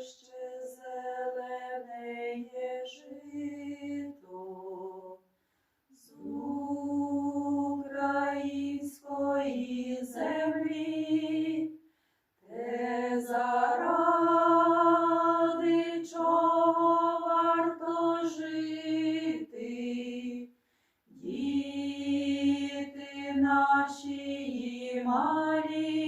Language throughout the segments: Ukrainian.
Ще зеленеє жито. З землі, заради чого жити, діти наші малі,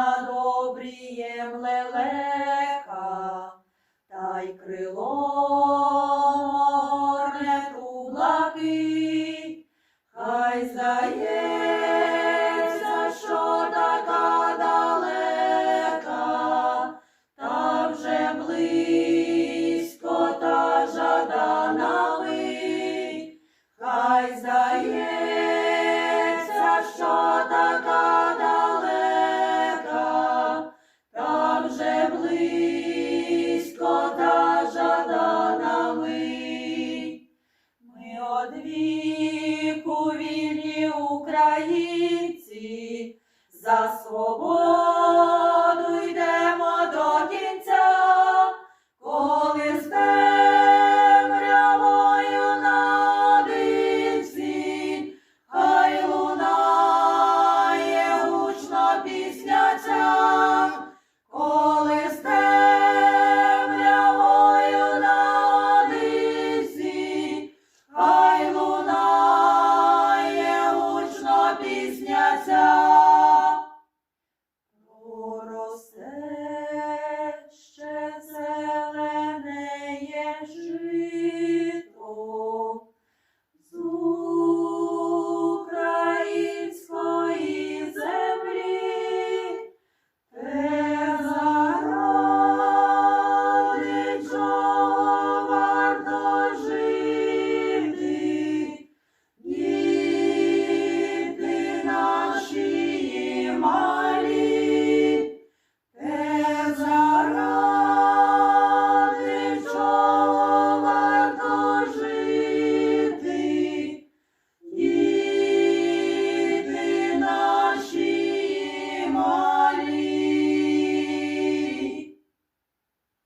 Пролетить над обрієм лелека, та й крило горне у блакить, хай здається, віку вільні українці, за свободу